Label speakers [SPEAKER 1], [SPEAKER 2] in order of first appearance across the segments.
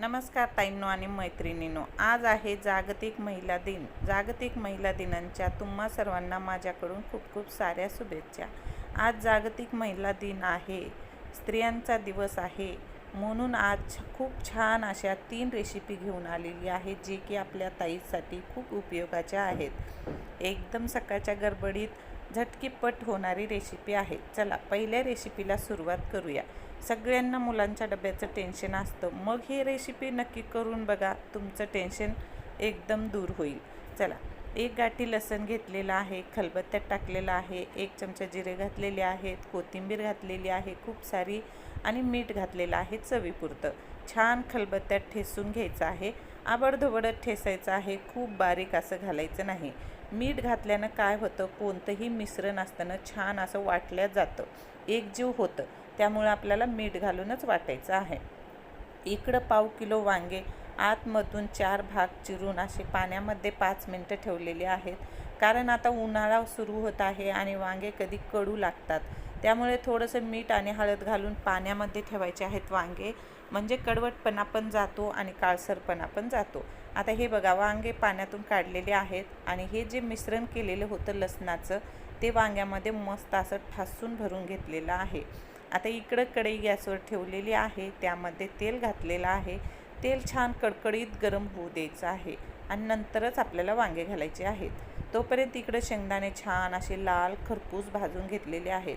[SPEAKER 1] नमस्कार ताईंनो आणि मैत्रिणींनो आज आहे जागतिक महिला दिन. जागतिक महिला दिनांच्या तुम्हा सर्वांना माझ्याकडून खूप खूप साऱ्या शुभेच्छा. आज जागतिक महिला दिन आहे स्त्रियांचा दिवस आहे. म्हणून आज खूप छान अशा तीन रेसिपी घेऊन आलेली आहे जी की आपल्या ताईसाठी खूप उपयोगाच्या आहेत. एकदम सकाळच्या गडबडीत झटकीपट होणारी रेसिपी आहे. चला पहिल्या रेसिपीला सुरुवात करूया. सगळ्यांना मुलांच्या डब्याचं टेन्शन असतं. मग ही रेसिपी नक्की करून बघा. तुमचं टेन्शन एकदम दूर होईल. चला एक गाठी लसण घेतलेला आहे. खलबत्त्यात टाकलेला आहे. एक चमचा जिरे घातलेले आहेत. कोथिंबीर घातलेली आहे. खूप सारी आणि मीठ घातलेलं आहे चवीपुरतं. छान खलबत्त्यात ठेसून घ्यायचं आहे. आबडधोबडत ठेसायचं आहे. खूप बारीक असं घालायचं नाही. मीठ घातल्यानं काय होतं? कोणतंही मिश्रण असताना छान असं वाटल्या जातं. एकजीव होतं. त्यामुळं आपल्याला मीठ घालूनच वाटायचं आहे. इकडं पाव किलो वांगे आतमधून चार भाग चिरून असे पाण्यामध्ये पाच मिनटं ठेवलेले आहेत. कारण आता उन्हाळा सुरू होत आहे आणि वांगे कधी कडू लागतात. त्यामुळे थोडंसं मीठ आणि हळद घालून पाण्यामध्ये ठेवायचे आहेत वांगे. म्हणजे कडवटपणा पण जातो आणि काळसरपणा पण जातो. आता हे बघा वांगे पाण्यातून काढलेले आहेत आणि हे जे मिश्रण केलेलं होतं लसणाचं ते वांग्यामध्ये मस्त असं ठासून भरून घेतलेलं आहे. आता इकडं कढई गॅसवर ठेवलेली आहे त्यामध्ये तेल घातलेलं आहे. तेल छान कडकडीत गरम होऊ द्यायचं आहे आणि नंतरच आपल्याला वांगे घालायचे आहेत. तोपर्यंत इकडं शेंगदाणे छान असे लाल खरपूस भाजून घेतलेले आहेत.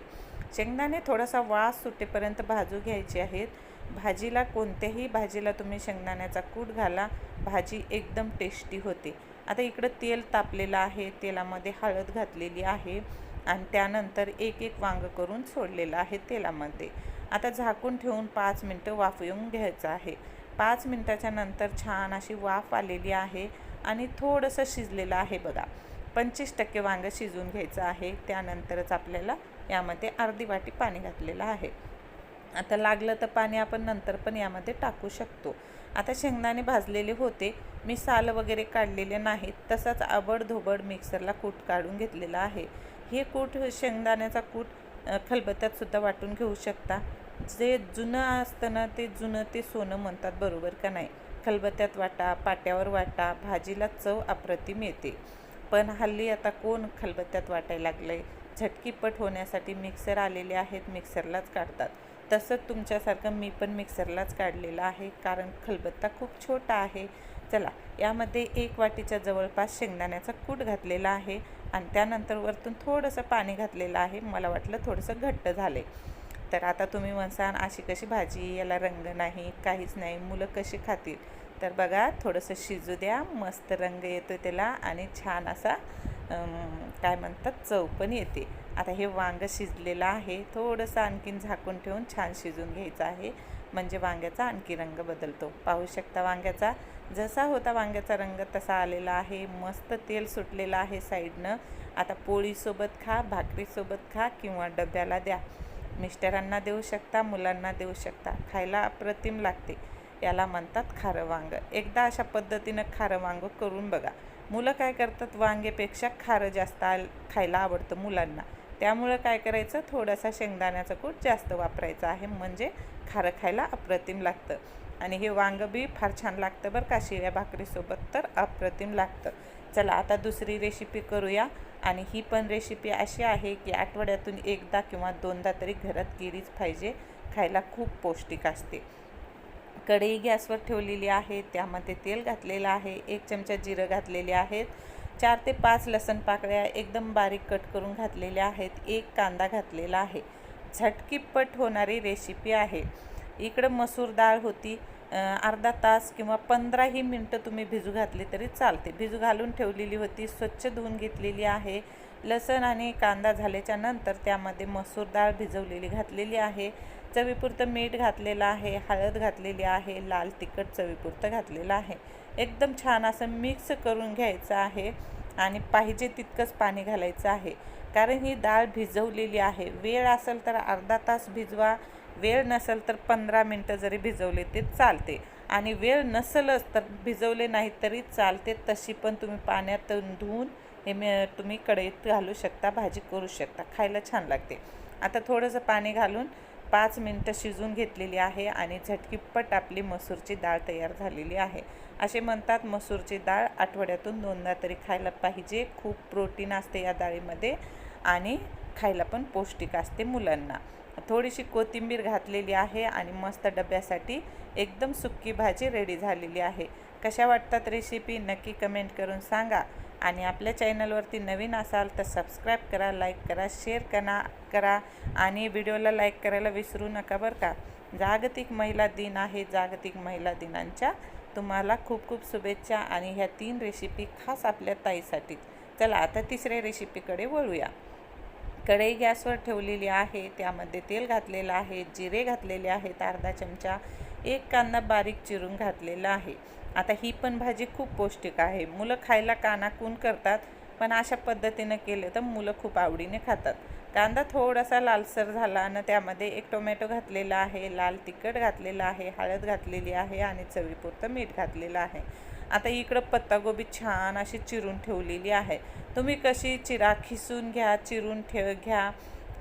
[SPEAKER 1] शेंगदाणे थोडासा वास सुटेपर्यंत भाजू घ्यायचे आहेत. भाजीला कोणत्याही भाजीला तुम्ही शेंगदाण्याचा कूट घाला भाजी एकदम टेस्टी होते. आता इकडं तेल तापलेलं आहे तेलामध्ये हळद घातलेली आहे आणि त्यानंतर एक एक वांग करून सोडलेलं आहे तेलामध्ये. आता झाकून ठेवून पाच मिनटं वाफवून घ्यायचं आहे. पाच मिनटाच्या नंतर छान अशी वाफ आलेली आहे आणि थोडंसं शिजलेलं आहे बघा. पंचवीस टक्के वांगं शिजवून घ्यायचं आहे. त्यानंतरच आपल्याला यामध्ये अर्धी वाटी पाणी घातलेलं आहे. आता लागलं तर पाणी आपण नंतर पण यामध्ये टाकू शकतो. आता शेंगदाणे भाजलेले होते. मी साल वगैरे काढलेले नाहीत. तसंच आबडधोबड मिक्सरला कूट काढून घेतलेला आहे. हे कूट शेंगदाण्याचा कूट खलबत्यातसुद्धा वाटून घेऊ शकता. जे जुनं असतं ना ते जुनं ते सोनं म्हणतात बरोबर का नाही? खलबत्त्यात वाटा पाट्यावर वाटा भाजीला चव अप्रतिम येते. पण हल्ली आता कोण खलबत्त्यात वाटायला लागलं आहे झटकीपट होण्यासाठी मिक्सर आलेले आहेत मिक्सरलाच काढतात. तसंच तुमच्यासारखं मी पण मिक्सरलाच काढलेलं आहे कारण खलबत्ता खूप छोटा आहे. चला यामध्ये एक वाटीच्या जवळपास शेंगदाण्याचा कूट घातलेला आहे आणि त्यानंतर वरतून थोडंसं पाणी घातलेलं आहे. मला वाटलं थोडंसं घट्ट झाले तर आता तुम्ही म्हणसान अशी कशी भाजी? याला रंग नाही काहीच नाही मुलं कशी खातील? तर बघा थोडंसं शिजू द्या मस्त रंग येतो त्याला आणि छान असा काय म्हणतात चव पण येते. आता हे वांगं शिजलेलं आहे थोडंसं आणखीन झाकून ठेवून छान शिजून घ्यायचं आहे. म्हणजे वांग्याचा आणखी रंग बदलतो. पाहू शकता वांग्याचा जसा होता वांग्याचा रंग तसा आलेला आहे. मस्त तेल सुटलेलं आहे साईडनं. आता पोळीसोबत खा भाकरीसोबत खा किंवा डब्याला द्या. मिस्टरांना देऊ शकता मुलांना देऊ शकता. खायला अप्रतिम लागते. याला म्हणतात खारं वांगं एकदा अशा पद्धतीनं खारं वांगं करून बघा. मुलं काय करतात? वांगेपेक्षा खारं जास्त आल खायला आवडतं मुलांना. त्यामुळं काय करायचं? थोडासा शेंगदाण्याचं कूट जास्त वापरायचं आहे. म्हणजे खारं खायला अप्रतिम लागतं. आणि हे वांगं बी फार छान लागतं बरं का. शिऱ्या भाकरीसोबत तर अप्रतिम लागतं. चला आता दुसरी रेसिपी करूया. आणि ही पण रेसिपी अशी आहे की आठवड्यातून एकदा किंवा दोनदा तरी घरात केलीच पाहिजे. खायला खूप पौष्टिक असते. कढई गॅसवर ठेवलेली आहे त्यामध्ये तेल घातलेलं आहे एक चमचा जिरं घातलेले आहेत चार ते पाच लसण पाकळ्या एकदम बारीक कट करून घातलेल्या आहेत एक कांदा घातलेला आहे. झटकीपट होणारी रेसिपी आहे. इकडं मसूर डाळ होती. अर्धा तास किंवा पंधराही मिनटं तुम्ही भिजू घातली तरी चालते. भिजू घालून ठेवलेली होती स्वच्छ धुवून घेतलेली आहे. लसण आणि कांदा झाल्याच्यानंतर त्यामध्ये मसूर डाळ भिजवलेली घातलेली आहे. चवीपुरतं मीठ घातलेलं आहे हळद घातलेली आहे लाल तिखट चवीपुरतं घातलेलं आहे. एकदम छान असं मिक्स करून घ्यायचं आहे आणि पाहिजे तितकंच पाणी घालायचं आहे. कारण ही डाळ भिजवलेली आहे. वेळ असेल तर अर्धा तास भिजवा वेळ नसेल तर पंधरा मिनटं जरी भिजवले ते चालते. आणि वेळ नसलंच तर भिजवले नाही तरी चालते तशी पण तुम्ही पाण्यात धुवून हे मी तुम्ही कढईत घालू शकता भाजी करू शकता खायला छान लागते. आता थोडंसं पाणी घालून पाच मिनटं शिजून घेतलेली आहे आणि झटकीपट आपली मसूरची डाळ तयार झालेली आहे. असे म्हणतात मसूरची डाळ आठवड्यातून दोनदा तरी खायला पाहिजे. खूप प्रोटीन असते या डाळीमध्ये आणि खायला पण पौष्टिक असते मुलांना. थोडीशी कोथिंबीर घातलेली आहे आणि मस्त डब्यासाठी एकदम सुक्की भाजी रेडी झालेली आहे. कशा वाटतात रेसिपी नक्की कमेंट करून सांगा. आणि आपल्या चॅनलवरती नवीन असाल तर सबस्क्राईब करा लाईक करा शेअर करा करा आणि व्हिडिओला लाईक करायला विसरू नका बरं का. जागतिक महिला दिन आहे. जागतिक महिला दिनांच्या तुम्हाला खूप खूप शुभेच्छा आणि ह्या तीन रेसिपी खास आपल्या ताईसाठी. चला आता तिसऱ्या रेसिपीकडे वळूया. कढई गॅसवर ठेवलेली आहे. त्यामध्ये तेल घातलेलं आहे. जिरे घातलेले आहेत. अर्धा चमचा एक कांदा बारीक चिरून घातलेला आहे. आता ही पण भाजी खूप पौष्टिक आहे. मुलं खायला कानाकून करतात पण अशा पद्धतीनं केले तर मुलं खूप आवडीने खातात. कांदा थोडासा लालसर झाला आणि त्यामध्ये एक टोमॅटो घातलेला आहे. लाल तिखट घातलेलं आहे. हळद घातलेली आहे आणि चवीपुरतं मीठ घातलेलं आहे. आता इकडं पत्तागोबी छान अशी चिरून ठेवलेली आहे. तुम्ही कशी चिरा खिसून घ्या चिरून ठेव घ्या.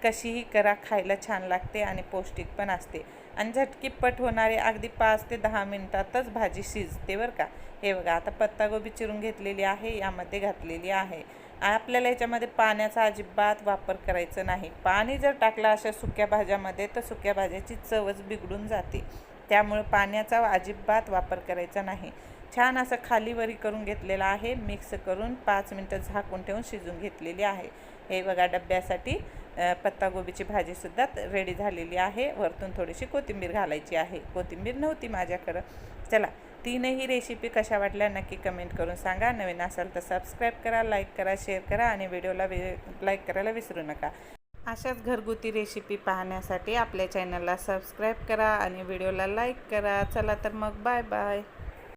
[SPEAKER 1] कशीही करा खायला छान लागते आणि पौष्टिक पण असते. आणि झटकीपट होणारे अगदी पाच ते दहा मिनटातच भाजी शिजते बरं का. हे बघा आता पत्तागोबी चिरून घेतलेली आहे यामध्ये घातलेली आहे. आपल्याला याच्यामध्ये पाण्याचा अजिबात वापर करायचा नाही. पाणी जर टाकलं अशा सुक्या भाज्यामध्ये तर सुक्या भाज्याची चवच बिघडून जाते. त्यामुळे पाण्याचा अजिबात वापर करायचा नाही. छान असं खालीवरी करून घेतलेलं आहे. मिक्स करून पाच मिनटं झाकून ठेवून शिजून घेतलेली आहे. हे बघा डब्यासाठी पत्तागोबीची भाजीसुद्धा रेडी झालेली आहे. वरतून थोडीशी कोथिंबीर घालायची आहे. कोथिंबीर नव्हती माझ्याकडं. चला तीनही रेसिपी कशा वाटल्या नक्की कमेंट करून सांगा. नवीन असाल तर सबस्क्राईब करा लाईक करा शेअर करा आणि व्हिडिओला लाईक करायला विसरू नका. अशाच घरगुती रेसिपी पाहण्यासाठी आपल्या चॅनलला सबस्क्राईब करा आणि व्हिडिओला लाईक करा. चला तर मग बाय बाय